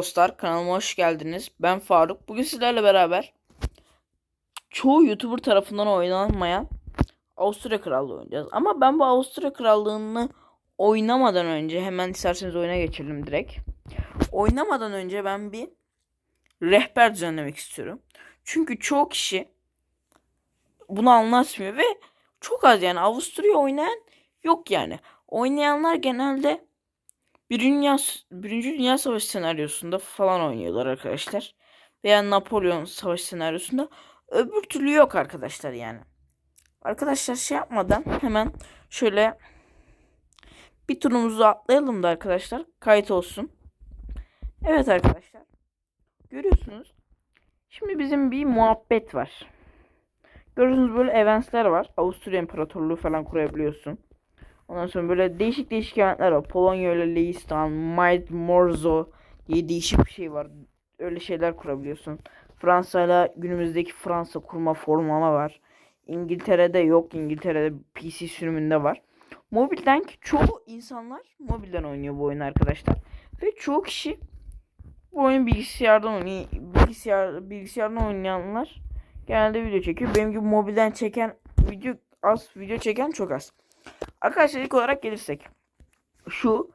Dostlar kanalıma hoş geldiniz. Ben Faruk. Bugün sizlerle beraber çoğu YouTuber tarafından oynanmayan Avusturya Krallığı oynayacağız. Ama ben bu Avusturya Krallığı'nı oynamadan önce hemen isterseniz oyuna geçelim direkt. Oynamadan önce ben bir rehber düzenlemek istiyorum. Çünkü çoğu kişi bunu anlatmıyor ve çok az yani Avusturya oynayan yok yani. Oynayanlar genelde Birinci Dünya, Birinci Dünya Savaşı senaryosunda falan oynuyorlar arkadaşlar. Veya Napolyon Savaşı senaryosunda. Öbür türlü yok arkadaşlar yani. Arkadaşlar şey yapmadan hemen şöyle bir turumuzu atlayalım da arkadaşlar. Kayıt olsun. Evet arkadaşlar. Görüyorsunuz. Şimdi bizim bir muhabbet var. Görüyorsunuz böyle eventsler var. Avusturya İmparatorluğu falan kurabiliyorsun. Ondan sonra böyle değişik değişik eventler var. Polonya ile Leistan, Might Morzo diye değişik bir şey var. Öyle şeyler kurabiliyorsun. Fransa ile günümüzdeki Fransa kurma formama var. İngiltere'de yok. İngiltere'de PC sürümünde var. Mobilden ki çoğu insanlar mobilden oynuyor bu oyunu arkadaşlar. Ve çoğu kişi bu oyunu bilgisayardan oynuyor. Bilgisayar, bilgisayardan oynayanlar genelde video çekiyor. Benim gibi mobilden çeken video az, video çeken çok az. Arkadaşlar ilk olarak gelirsek. Şu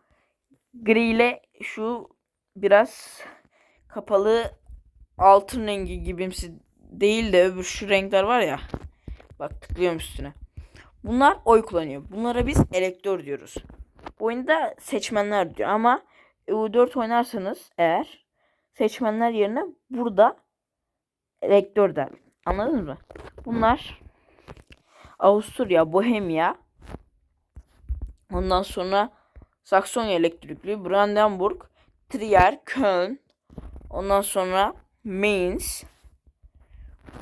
gri ile şu biraz kapalı altın rengi gibimsi değil de öbür şu renkler var ya. Bak tıklıyorum üstüne. Bunlar oy kullanıyor. Bunlara biz elektör diyoruz. Bu oyunda seçmenler diyor ama EU4 oynarsanız eğer seçmenler yerine burada elektör der. Anladınız mı? Bunlar Avusturya, Bohemya, Ondan sonra Saksonya elektrikli, Brandenburg, Trier, Köln. Ondan sonra Mainz.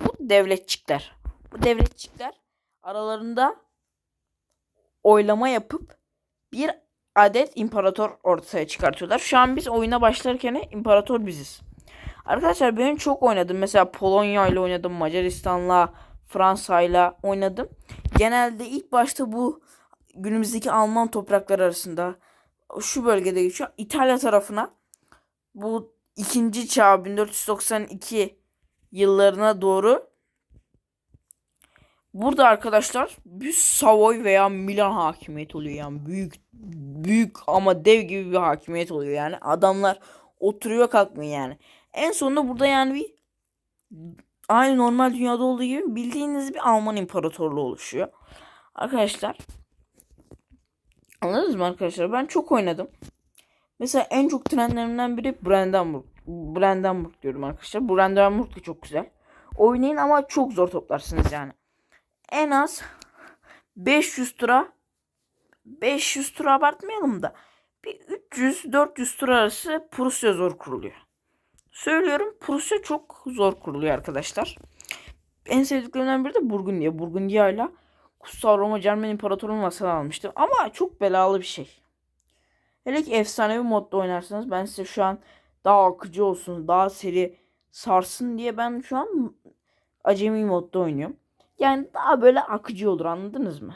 Bu devletçikler. Bu devletçikler aralarında oylama yapıp bir adet imparator ortaya çıkartıyorlar. Şu an biz oyuna başlarken imparator biziz. Arkadaşlar ben çok oynadım. Mesela Polonya ile oynadım. Macaristan'la, Fransa'yla oynadım. Genelde ilk başta bu günümüzdeki Alman toprakları arasında şu bölgede geçiyor. İtalya tarafına bu ikinci çağ 1492 yıllarına doğru burada arkadaşlar bir Savoy veya Milan hakimiyet oluyor yani büyük büyük ama dev gibi bir hakimiyet oluyor yani adamlar oturuyor kalkmıyor yani. En sonunda burada yani bir aynı normal dünyada olduğu gibi bildiğiniz bir Alman imparatorluğu oluşuyor. Arkadaşlar Anladınız mı arkadaşlar? Ben çok oynadım. Mesela en çok trendlerimden biri Brandenburg. Brandenburg diyorum arkadaşlar. Brandenburg da çok güzel. Oynayın ama çok zor toplarsınız yani. En az 500 tura 500 tura abartmayalım da bir 300-400 tura arası Prusya zor kuruluyor. Söylüyorum Prusya çok zor kuruluyor arkadaşlar. En sevdiklerimden biri de Burgundiya. Burgundiya ile Kutsal Roma Cermen İmparatorluğu'nu masaya almıştım. Ama çok belalı bir şey. Hele ki efsanevi modda oynarsanız ben size şu an daha akıcı olsun, daha seri sarsın diye ben şu an acemi modda oynuyorum. Yani daha böyle akıcı olur anladınız mı?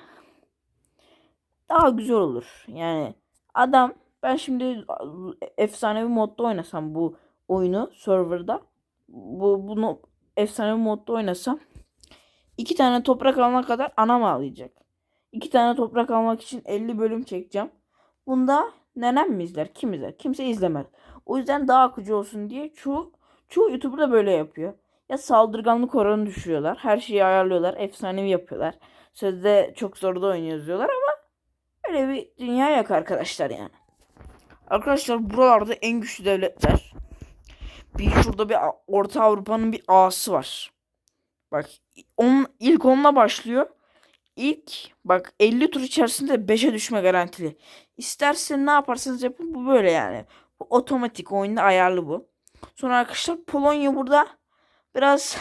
Daha güzel olur. Yani adam ben şimdi efsanevi modda oynasam bu oyunu serverda bu bunu efsanevi modda oynasam İki tane toprak alana kadar anam ağlayacak. İki tane toprak almak için 50 bölüm çekeceğim. Bunda nenem mi izler? Kim izler? Kimse izlemez. O yüzden daha akıcı olsun diye çoğu, çoğu YouTuber da böyle yapıyor. Ya saldırganlık oranını düşürüyorlar. Her şeyi ayarlıyorlar. Efsanevi yapıyorlar. Sözde çok zor da oynuyoruz diyorlar ama öyle bir dünya yok arkadaşlar yani. Arkadaşlar buralarda en güçlü devletler. Bir şurada bir Orta Avrupa'nın bir ağası var. Bak on, ilk onunla başlıyor. İlk bak 50 tur içerisinde 5'e düşme garantili. İstersen ne yaparsanız yapın bu böyle yani. Bu otomatik oyunda ayarlı bu. Sonra arkadaşlar Polonya burada biraz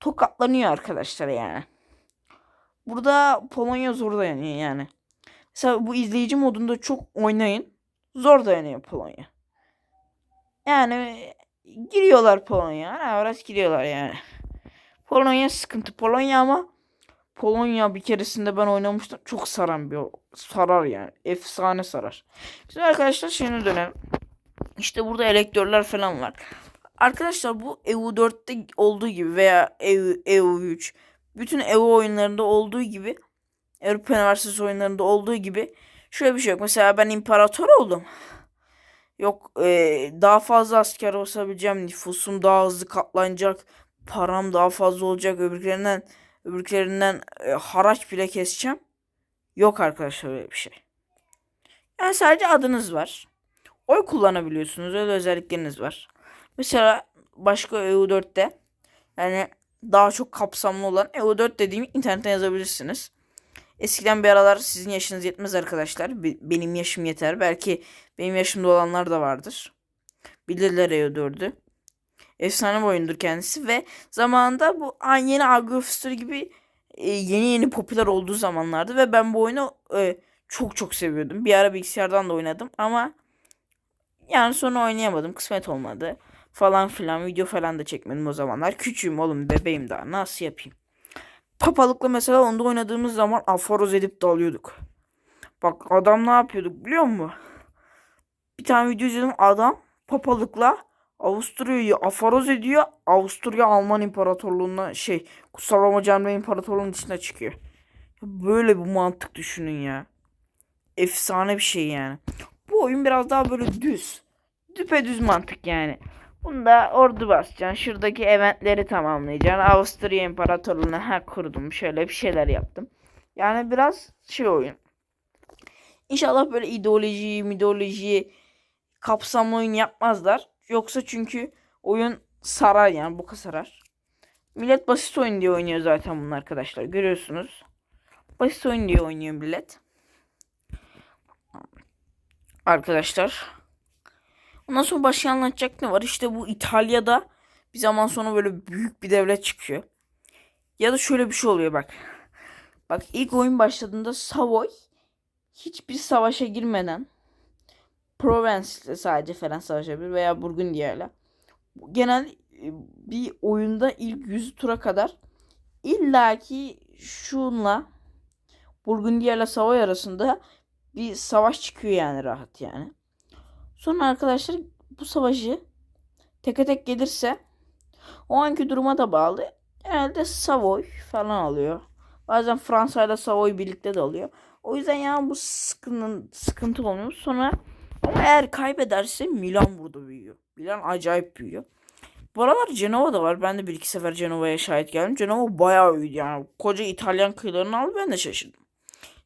tokatlanıyor arkadaşlar yani. Burada Polonya zor dayanıyor yani. Mesela bu izleyici modunda çok oynayın. Zor dayanıyor Polonya. Yani giriyorlar Polonya. Ha, orası giriyorlar yani. Polonya sıkıntı. Polonya ama Polonya bir keresinde ben oynamıştım. Çok saran bir sarar yani. Efsane sarar. Şimdi arkadaşlar şimdi dönelim. İşte burada elektörler falan var. Arkadaşlar bu EU4'te olduğu gibi veya EU, EU3 bütün EU oyunlarında olduğu gibi Avrupa Üniversitesi oyunlarında olduğu gibi şöyle bir şey yok. Mesela ben imparator oldum. Yok e, daha fazla asker basabileceğim. Nüfusum daha hızlı katlanacak. Param daha fazla olacak. Öbürlerinden öbürlerinden e, haraç bile keseceğim. Yok arkadaşlar öyle bir şey. Yani sadece adınız var. Oy kullanabiliyorsunuz. Öyle özellikleriniz var. Mesela başka EU4'te yani daha çok kapsamlı olan EU4 dediğim internetten yazabilirsiniz. Eskiden bir aralar sizin yaşınız yetmez arkadaşlar. Be- Benim yaşım yeter. Belki benim yaşımda olanlar da vardır. Bilirler EU4'ü. Efsane bir oyundur kendisi ve zamanında bu aynı yeni Agrofister gibi e, yeni yeni popüler olduğu zamanlardı ve ben bu oyunu e, çok çok seviyordum. Bir ara bilgisayardan da oynadım ama yani sonra oynayamadım. Kısmet olmadı. Falan filan video falan da çekmedim o zamanlar. Küçüğüm oğlum bebeğim daha nasıl yapayım. Papalıkla mesela onda oynadığımız zaman aforoz edip dalıyorduk. Bak adam ne yapıyorduk biliyor musun? Bir tane video izledim adam papalıkla Avusturya'yı aforoz ediyor. Avusturya Alman İmparatorluğu'na şey Kutsal Roma Cemre İmparatorluğu'nun dışına çıkıyor. Böyle bir mantık düşünün ya. Efsane bir şey yani. Bu oyun biraz daha böyle düz. Düpedüz mantık yani. Bunda ordu basacaksın. Şuradaki eventleri tamamlayacaksın. Avusturya İmparatorluğu'na ha kurdum. Şöyle bir şeyler yaptım. Yani biraz şey oyun. İnşallah böyle ideoloji, midoloji kapsamlı oyun yapmazlar. Yoksa çünkü oyun sarar yani boka sarar. Millet basit oyun diye oynuyor zaten bunu arkadaşlar. Görüyorsunuz. Basit oyun diye oynuyor millet. Arkadaşlar. Ondan sonra başka anlatacak ne var? İşte bu İtalya'da bir zaman sonra böyle büyük bir devlet çıkıyor. Ya da şöyle bir şey oluyor bak. Bak ilk oyun başladığında Savoy hiçbir savaşa girmeden Provence ile sadece falan savaşabilir veya Burgundiya ile. Genel e, bir oyunda ilk 100 tura kadar illaki şunla Burgundiya ile Savoy arasında bir savaş çıkıyor yani rahat yani. Sonra arkadaşlar bu savaşı teke tek gelirse o anki duruma da bağlı. Genelde Savoy falan alıyor. Bazen Fransa ile Savoy birlikte de alıyor. O yüzden ya bu sıkıntı, sıkıntı olmuyor. Sonra eğer kaybederse Milan burada büyüyor. Milan acayip büyüyor. Bu aralar Cenova da var. Ben de bir iki sefer Cenova'ya şahit geldim. Cenova bayağı büyüdü yani. Koca İtalyan kıyılarını aldı ben de şaşırdım.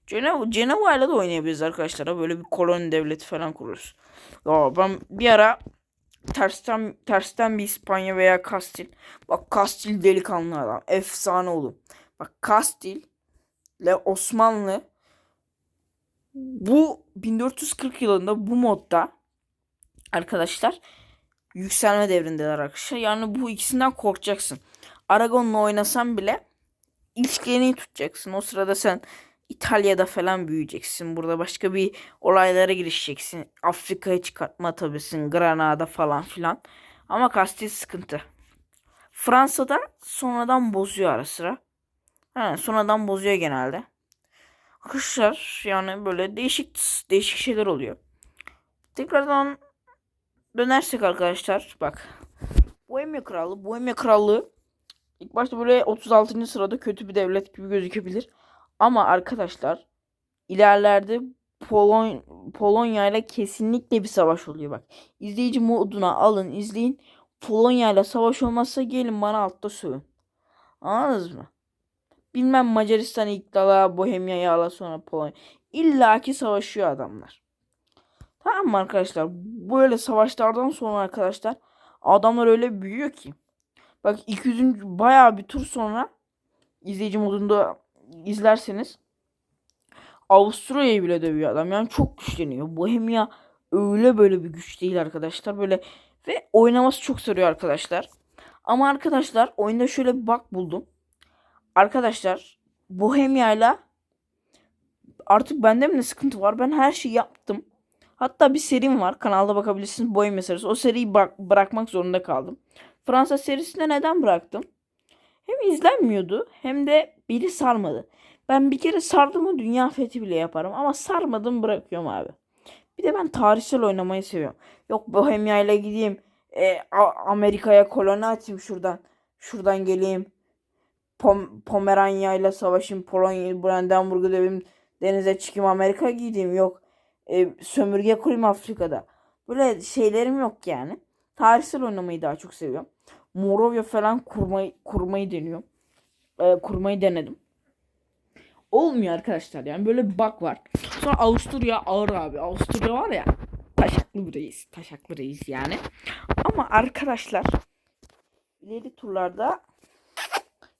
Cenova, Cenova ile de oynayabiliriz arkadaşlar. Böyle bir koloni devleti falan kururuz. Ya ben bir ara tersten tersten bir İspanya veya Kastil. Bak Kastil delikanlı adam. Efsane oğlum. Bak Kastil ile Osmanlı bu 1440 yılında bu modda arkadaşlar yükselme devrindeler arkadaşlar. Yani bu ikisinden korkacaksın. Aragon'la oynasan bile ilişkilerini tutacaksın. O sırada sen İtalya'da falan büyüyeceksin. Burada başka bir olaylara girişeceksin. Afrika'ya çıkartma tabisin. Granada falan filan. Ama Kastil sıkıntı. Fransa'da sonradan bozuyor ara sıra. Ha, sonradan bozuyor genelde. Arkadaşlar yani böyle değişik değişik şeyler oluyor. Tekrardan dönersek arkadaşlar bak. Bohemia Krallığı. Bohemia Krallığı ilk başta böyle 36. sırada kötü bir devlet gibi gözükebilir. Ama arkadaşlar ilerlerde Polon Polonya ile kesinlikle bir savaş oluyor bak. İzleyici moduna alın izleyin. Polonya ile savaş olmazsa gelin bana altta sövün. Anladınız mı? Bilmem Macaristan ilk dala Bohemya'yı ala sonra Polonya. İlla ki savaşıyor adamlar. Tamam mı arkadaşlar? Böyle savaşlardan sonra arkadaşlar adamlar öyle büyüyor ki. Bak 200. bayağı bir tur sonra izleyici modunda izlerseniz Avusturya'yı bile dövüyor adam. Yani çok güçleniyor. Bohemia öyle böyle bir güç değil arkadaşlar. Böyle ve oynaması çok sarıyor arkadaşlar. Ama arkadaşlar oyunda şöyle bir bak buldum. Arkadaşlar Bohemia ile artık bende mi ne sıkıntı var? Ben her şeyi yaptım. Hatta bir serim var. Kanalda bakabilirsiniz. Bohemia serisi. O seriyi bak bırakmak zorunda kaldım. Fransa serisinde neden bıraktım? Hem izlenmiyordu hem de biri sarmadı. Ben bir kere sardım mı dünya fethi bile yaparım ama sarmadım bırakıyorum abi. Bir de ben tarihsel oynamayı seviyorum. Yok Bohemia gideyim. e, Amerika'ya koloni atayım şuradan. Şuradan geleyim. Pom Pomeranya ile savaşayım. Polonya, Brandenburg'u döveyim. Denize çıkayım Amerika gideyim. Yok. E, sömürge kurayım Afrika'da. Böyle şeylerim yok yani. Tarihsel oynamayı daha çok seviyorum. Morovya falan kurmayı, kurmayı deniyorum. E, kurmayı denedim. Olmuyor arkadaşlar yani böyle bir bug var. Sonra Avusturya ağır abi. Avusturya var ya taşaklı bir reis. Taşaklı reis yani. Ama arkadaşlar ileri turlarda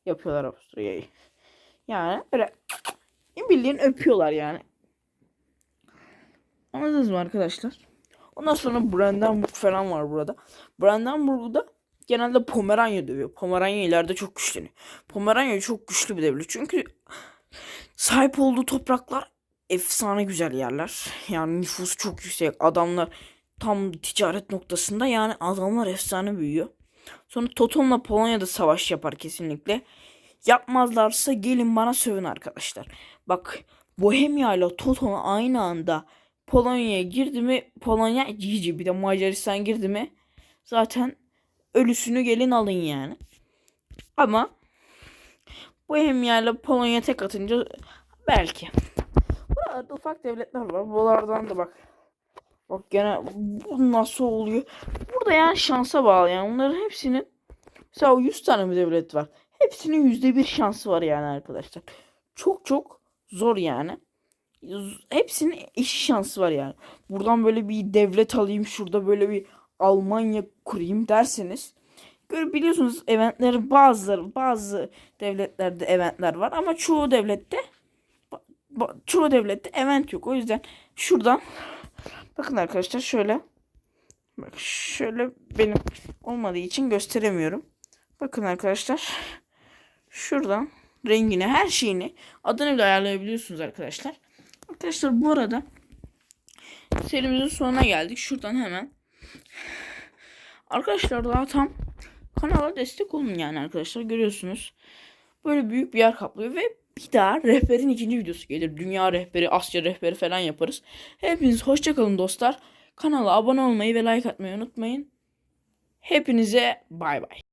yapıyorlar Avusturya'yı. Yani öyle bildiğin öpüyorlar yani. Anladınız mı arkadaşlar? Ondan sonra Brandenburg falan var burada. Brandenburg'da genelde Pomeranya dövüyor. Pomeranya ileride çok güçleniyor. Pomeranya çok güçlü bir devlet. Çünkü sahip olduğu topraklar efsane güzel yerler. Yani nüfus çok yüksek. Adamlar tam ticaret noktasında yani adamlar efsane büyüyor. Sonra Toton'la Polonya'da savaş yapar kesinlikle. Yapmazlarsa gelin bana sövün arkadaşlar. Bak Bohemia ile Toton aynı anda Polonya'ya girdi mi Polonya cici bir de Macaristan girdi mi zaten ölüsünü gelin alın yani. Ama Bohemia ile Polonya tek atınca belki. Buralarda ufak devletler var. Buralardan da bak. Bak gene bu nasıl oluyor? Burada yani şansa bağlı yani. Onların hepsinin mesela 100 tane bir devlet var. Hepsinin yüzde bir şansı var yani arkadaşlar. Çok çok zor yani. Hepsinin eşit şansı var yani. Buradan böyle bir devlet alayım. Şurada böyle bir Almanya kurayım derseniz. Biliyorsunuz eventleri bazıları bazı devletlerde eventler var ama çoğu devlette çoğu devlette event yok. O yüzden şuradan bakın arkadaşlar şöyle bak şöyle benim olmadığı için gösteremiyorum. Bakın arkadaşlar şuradan rengini her şeyini adını bile ayarlayabiliyorsunuz arkadaşlar. Arkadaşlar bu arada serimizin sonuna geldik. Şuradan hemen Arkadaşlar daha tam kanala destek olun yani arkadaşlar görüyorsunuz. Böyle büyük bir yer kaplıyor ve bir daha rehberin ikinci videosu gelir. Dünya rehberi, Asya rehberi falan yaparız. Hepiniz hoşçakalın dostlar. Kanala abone olmayı ve like atmayı unutmayın. Hepinize bay bay.